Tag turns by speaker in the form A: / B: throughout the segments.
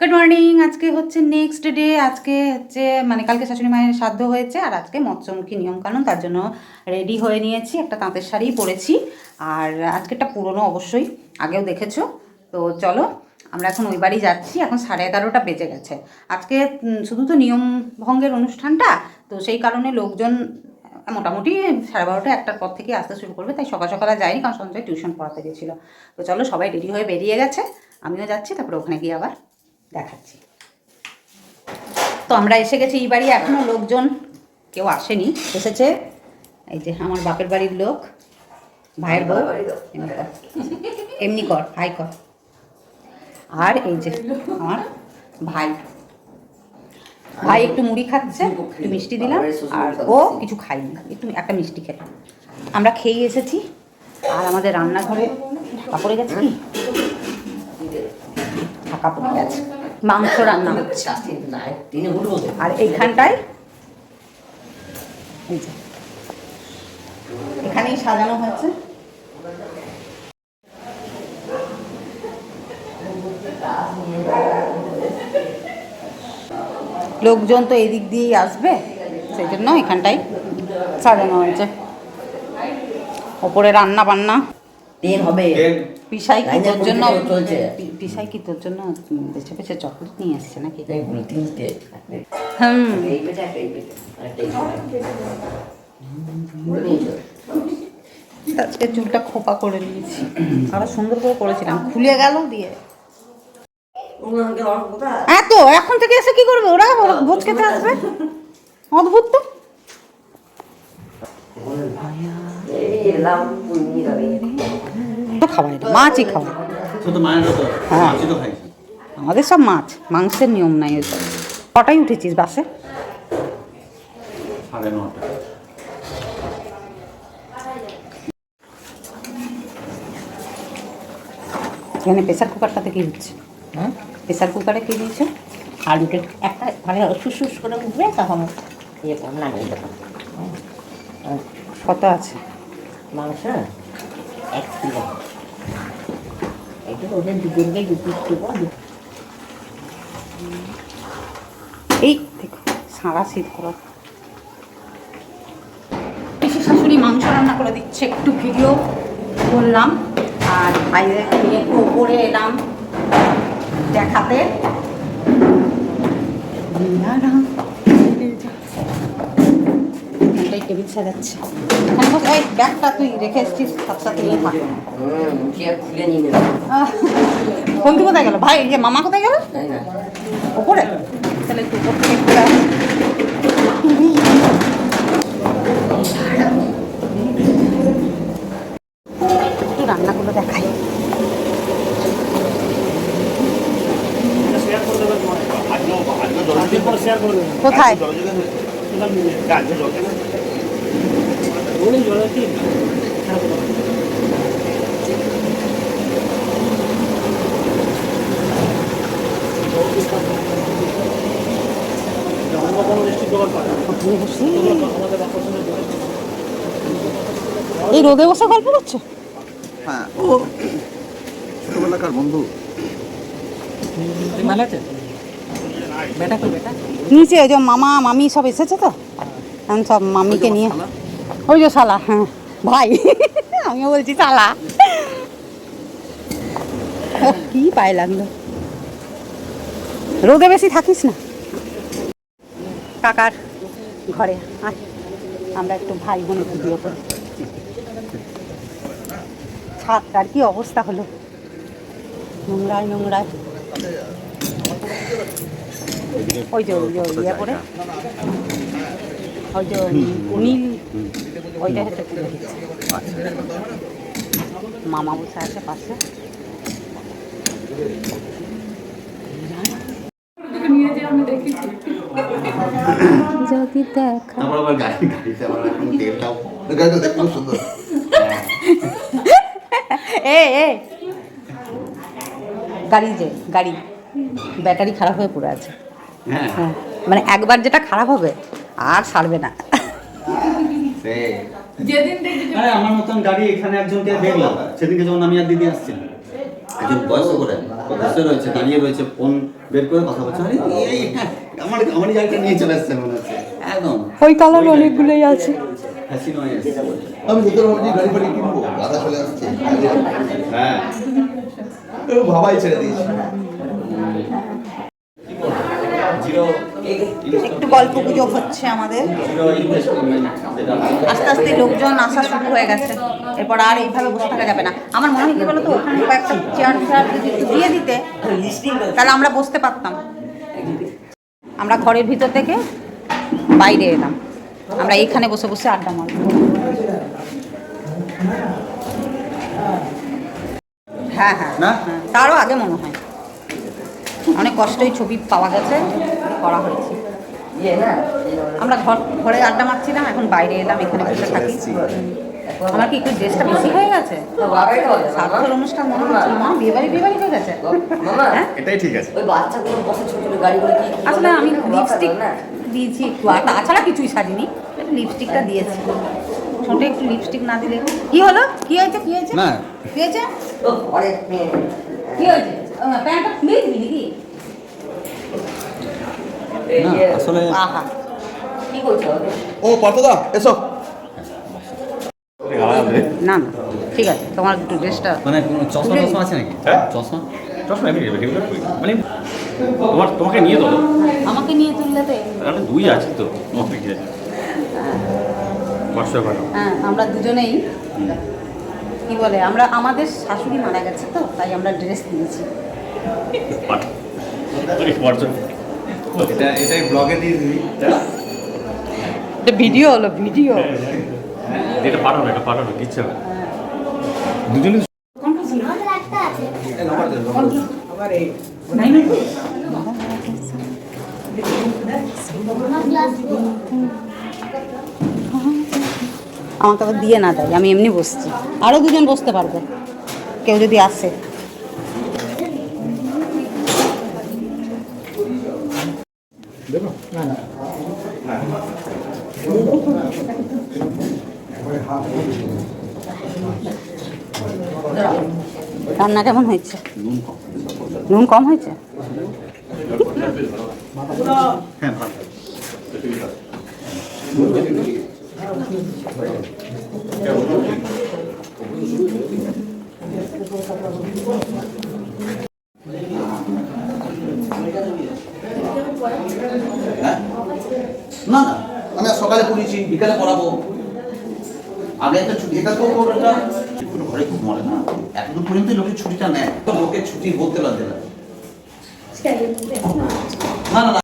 A: Good morning আজকে হচ্ছে next day আজকে হচ্ছে মানে কালকে শাশুড়ি মায়ের সাধ্য হয়েছে, আর আজকে মৎস্যমুখী নিয়মকানুন, তার জন্য রেডি হয়ে নিয়েছি। একটা তাঁতের শাড়ি পরেছি। আর আজকেরটা পুরনো অবশ্যই, আগেও দেখেছ। তো চলো, আমরা এখন ওই বাড়ি যাচ্ছি। এখন সাড়ে এগারোটা বেজে গেছে। আজকে শুধু তো নিয়ম ভঙ্গের অনুষ্ঠানটা, তো সেই কারণে লোকজন মোটামুটি সাড়ে বারোটা একটার পর থেকে আসতে শুরু করবে। তাই সকাল সকালে যায়নি, কারণ সঞ্জয় টিউশন পড়াতে গেছিল। তো চলো, সবাই রেডি হয়ে বেরিয়ে গেছে। আমিও যাচ্ছি, তারপরে ওখানে গিয়ে আবার দেখাচ্ছি। তো আমরা এসে গেছি এই বাড়ি এখনও লোকজন কেউ আসেনি, এসেছে। এই যে আমার বাপের বাড়ির লোক, ভাইয়ের বউ, এমনি কর। এমনি কর আর এই যে আমার ভাই। ভাই একটু মুড়ি খাচ্ছে, একটু মিষ্টি দিলাম, আর ও কিছু খাইনি একটু একটা মিষ্টি খেলাম। আমরা খেয়ে এসেছি, আর আমাদের রান্নাঘরে ঢাকা পড়ে গেছে কি? ঢাকা পড়ে গেছে। মাংস রান্না। হচ্ছে আর এইখানটায় এখানেই সাজানো হয়েছে। লোকজন তো এদিক দিয়েই আসবে সেই জন্য এখানটাই সাজানো হয়েছে। ওপরে রান্না বান্না
B: ট্রেন হবে।
A: পিসাই কি তোর জন্য
B: চলছে।
A: পিসাই কি তোর জন্য বেছে বেছে চকলেট নিয়ে আসছে নাকি? হুম? আজকে চুলটা খোপা করে নিয়েছি। আরও সুন্দর করে করেছিলাম। খুলে গেল দিয়ে।
B: আমাকে
A: এত এখন থেকে এসে কি করবে? ওরা ভোজ খেতে আসবে? অদ্ভুত তো।
B: এই এলাম
A: তো খাওয়াই না মাছই খাওয়াই হ্যাঁ।
C: মাছই তো খাইছি
A: আমাদের সব মাছ মাংসের নিয়ম নাই ওইসব কটাই উঠেছিস বাসে? এখানে প্রেসার কুকারটাতে কি হচ্ছে
B: হ্যাঁ?
A: প্রেসার কুকারে কি দিয়েছে?
B: আলুটা একটা মানে শুশুস করে উঠবে তখন ইয়ে নামিয়ে দেবো।
A: কত আছে?
B: মাংস?
A: এই দেখো সারা শীত করা পিসি শাশুড়ি মাংস রান্না করে দিচ্ছে একটু ভিডিও করলাম আর বাইরে একটু ওপরে এলাম দেখাতে। এখানটাই টেবিল সাজাচ্ছে। এই ব্যাগটা তুই রেখে এসছিস সাথে নিয়ে থাক।
B: নিয়ে
A: বন্ধু কোথায় গেল? ভাই ইয়ে মামা কোথায় গেল? ওপরে? তাহলে একটু উপর থেকে ঘুরে একটু রান্নাগুলো দেখাই। কোথায়? এই রোদে বসে গল্প করছ?
D: হ্যাঁ। ও ছোটবেলাকার বন্ধু।
A: নিচে ওই যে মামা মামি সব এসেছে তো? এখন সব মামিকে নিয়ে। ওই যে শালা হ্যাঁ ভাই, আমিও বলছি শালা। কি পায়ে লাগল রোদে বেশি থাকিস না। কাকার ঘরে আমরা একটু ভাই বোনের ভিডিও করি। ছাদটার কি অবস্থা হলো? নোংরায় নোংরায়। ওই যে ওই যে ইয়ে করে ওই যে নীল ওইটা হচ্ছে তুলে দিচ্ছে মামা বসে আছে পাশে। যদি দেখা এ গাড়ি যে গাড়ি। ব্যাটারি খারাপ হয়ে পড়ে আছে।
C: হ্যাঁ।
A: হ্যাঁ। মানে একবার যেটা খারাপ হবে আর সারবে না।
C: সে আরে আমার মতন গাড়ি এখানে একজনকে দেখলাম। সেদিনকে যখন আমি আর দিদি আসছিলাম। একজন বয়স্ক করে বসে রয়েছে দাঁড়িয়ে রয়েছে ফোন বের করে কথা বলছে। আরে এই হ্যাঁ, আমার আমার জায়গাটা নিয়ে চলে আসছে মনে হচ্ছে। একদম।
E: ওই কালার অনেকগুলোই আছে।
C: হয়ে
D: আমি যেতে ভাবছি গাড়ি ফাড়ি কিনবো দাদা চলে আসছে।
C: হ্যাঁ।
D: ভাবাই ছেড়ে দিয়েছি।
C: জিরো
A: একটু গল্প গুজব হচ্ছে আমাদের। আস্তে আস্তে লোকজন আসা শুরু হয়ে গেছে। এরপর আর এইভাবে বসে থাকা যাবে না। আমার মনে হয় কি বলতো ওখানে কয়েকটা চেয়ার ফেয়ার যদি একটু দিয়ে দিতে তাহলে আমরা বসতে পারতাম। আমরা ঘরের ভিতর থেকে বাইরে এলাম। আমরা এইখানে বসে বসে আড্ডা মারব। হ্যাঁ হ্যাঁ? হ্যাঁ, তারও আগে মনে হয়। অনেক কষ্টই ছবি পাওয়া গেছে। করা হয়েছে
B: ইয়ে
A: আমরা ঘর ঘরে আড্ডা মারছিলাম এখন বাইরে এলাম এখানে বসে থাকি। আমার কি একটু ড্রেসটা বেশি হয়ে গেছে? সার্থের অনুষ্ঠান মনে হচ্ছে। মা বিয়ে বাড়ি বিয়ে বাড়ি হয়ে গেছে হ্যাঁ?
C: এটাই ঠিক আছে।
B: ওই বাচ্চাগুলো বসে ছোট ছোট গাড়িগুলো কি
A: আসলে আমি লিপস্টিক দিয়েছি একটু। আর তাছাড়া কিছুই সাজিনি। লিপস্টিকটা দিয়েছি। ছোট একটু লিপস্টিক না দিলে কি হলো? কি হয়েছে? কি হয়েছে?
C: না।
A: কি হয়েছে? কি হয়েছে? প্যান্টটা খুলে দিবি নাকি?
C: না আসলে
A: আহা।
B: কি করছ?
D: ও পার্থদা এসো।
A: না না ঠিক আছে তোমার একটু ড্রেসটা
C: মানে কোনো চশমা টশমা আছে নাকি?
F: হ্যাঁ?
C: চশমা?
F: চশমা আমি রেগুলার করি মানে তোমার তোমাকে নিয়ে দেবো
A: আমাকে নিয়ে তুললে তো এমনি।
F: দুই আছে তো তোমাকে কি আছে
A: হ্যাঁ আমরা দুজনেই কি বলে আমরা আমাদের শাশুড়ি মারা গেছে তো তাই আমরা ড্রেস দিয়েছি
C: এটা এটাই ব্লগে দিয়ে দিবি
A: এটা ভিডিও হলো ভিডিও
F: এটা পাঠানো এটা পাঠানো ইচ্ছে হবে দুজনে
A: আমাকে আবার দিয়ে না দেয় আমি এমনি বসছি। আরও দুজন বসতে পারবে কেউ যদি আসে। রান্না কেমন হয়েছে? নুন কম হয়েছে?
C: হ্যাঁ
D: না না আমি সকালে পড়িয়েছি বিকালে পড়াবো। আগে একটা ছুটি এটা তো একটা কোনো ঘরে খুব মরে না? এতদূর পর্যন্ত লোকের ছুটিটা নেয় তো লোকের ছুটি বলতে পারবে না। না না না।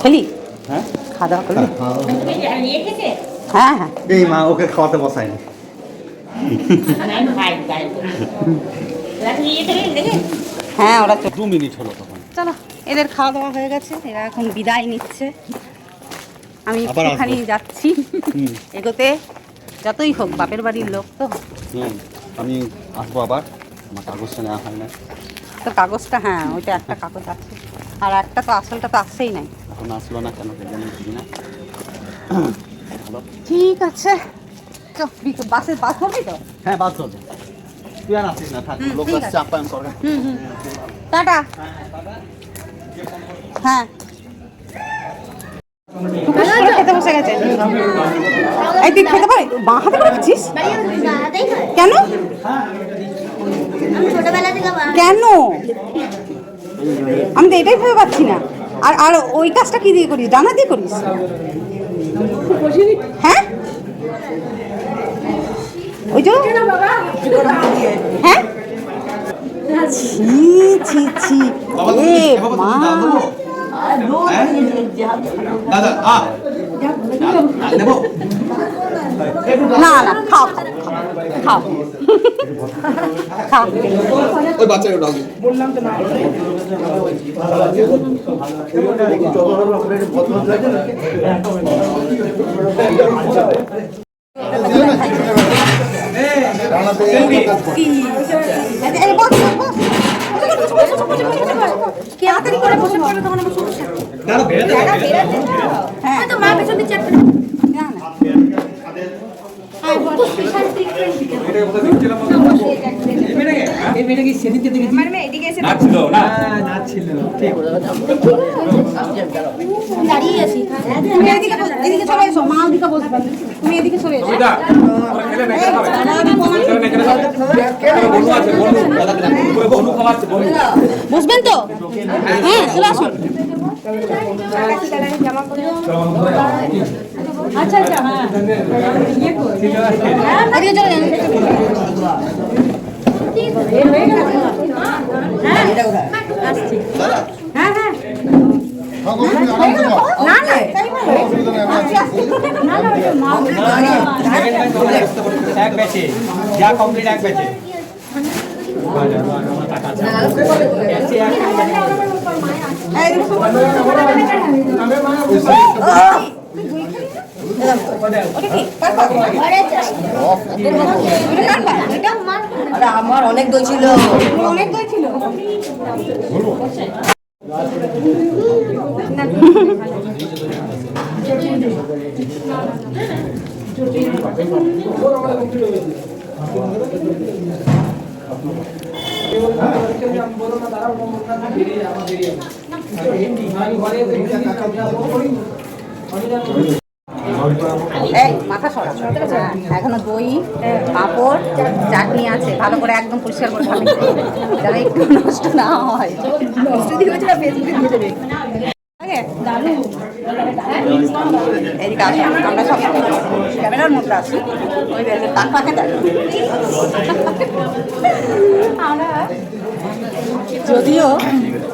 A: খেলি?
C: হ্যাঁ?
A: খাওয়া দাওয়া করলি হ্যাঁ হ্যাঁ।
C: এই মা ওকে খাওয়াতে বসায়নি।
A: হ্যাঁ ওরা
C: দু মিনিট হলো তখন।
A: চলো এদের খাওয়া দাওয়া হয়ে গেছে এরা এখন বিদায় নিচ্ছে। আমি একটুখানি যাচ্ছি। এগোতে যতই হোক বাপের বাড়ির লোক তো।
C: আমি আসব আবার। আমার কাগজটা নেওয়া হয় না।
A: তো কাগজটা হ্যাঁ ওইটা একটা কাগজ আছে। আর একটা তো আসলটা তো আসছেই নাই।
C: এখন আসলো না কেন জানি না।
A: ঠিক আছে। বাসে বাস ধরবি তো?
C: হ্যাঁ বাদ চলছে তুই আর আসিস না থাক লোক আসছে আপ্যায়ন করবে।
A: হুম হুম। টাটা। হ্যাঁ। খেতে বসে গেছে। এই তুই খেতে পারি বাঁ হাতে করে খাচ্ছিস কেন? কেন? আমি তো এটাই ভেবে পাচ্ছি না। আর আর ওই কাজটা কি দিয়ে করিস? ডানা দিয়ে করিস? হ্যাঁ? ওই যে। হ্যাঁ? ছি ছি ছি। এ মা।
D: দাদা আ।
A: না খাও খাও খাও।
D: ওই।
A: হ্যাঁ
G: তো মা পেছন দিয়ে
A: বসবেন তো হ্যাঁ চলে আসুন আচ্ছা আচ্ছা হ্যাঁ এদিকে চলে যান হ্যাঁ হ্যাঁ না না তাই বলো। না না ওটা মা
G: এক ব্যাচে যা কমপ্লিট এক ব্যাচে
B: আমার অনেক দই ছিল।
A: অনেক দই ছিল? এই মাথা সরা এখনও দই পাঁপড় চাটনি আছে। ভালো করে একদম পরিষ্কার করে খাবে। যেন একটু নষ্ট না হয়। এদিকে আসো, আমরা সব ক্যামেরার মধ্যে আছি। ওই যে তাক পাকে যদিও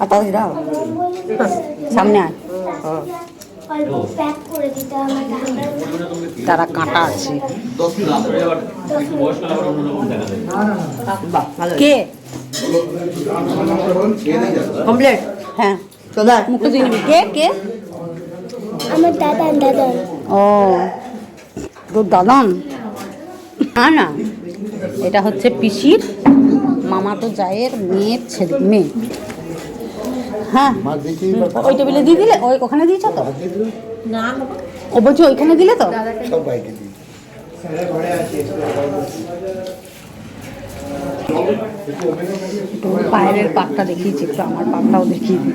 A: আর
B: দাও
A: সামনে আয়। তারা কাঁটা আছে। কে?
B: কমপ্লিট?
A: হ্যাঁ।
B: চলে
A: মুখে দিয়ে নিবি। কে? কে?
H: আমার দাদা দাদা।
A: ও। তোর দাদান? না না। এটা হচ্ছে পিসির মামা তো জায়ের মেয়ের ছেলে মেয়ে। হ্যাঁ। ওই টেবিলে দিয়ে দিলে? ওই ওখানে দিয়েছ তো? ও বলছি ওইখানে দিলে তো? বাইরের পাকটা দেখিয়েছি একটু আমার পাকটাও দেখিয়ে দিই।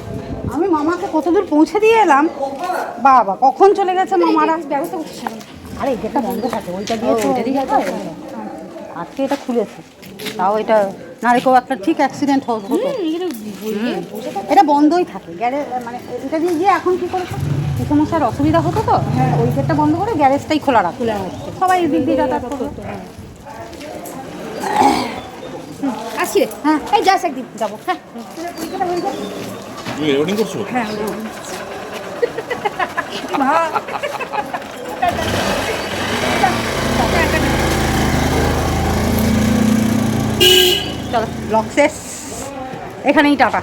A: আমি মামাকে কতদূর পৌঁছে দিয়ে এলাম? বাবা কখন চলে গেছে মামারা ব্যবস্থা করছে আরে গেটটা বন্ধ থাকে ওইটা দিয়ে তো আজকে এটা খুলেছে। তাও এটা না রে কেউ একটা ঠিক অ্যাক্সিডেন্ট হতো। এটা বন্ধই থাকে। গ্যারে মানে এটা দিয়ে গিয়ে এখন কি করেছে? এই সমস্যার অসুবিধা হতো তো ওই গেটটা বন্ধ করে গ্যারেজটাই খোলা রাখতো সবাই এদিক দিয়ে যাতায়াত করতো
H: আসি রে।
A: হ্যাঁ।
H: এই যাস একদিন
A: যাব। হ্যাঁ।
F: তুমি রেকর্ডিং করছ
A: চলো ব্লগ শেষ এখানেই টাটা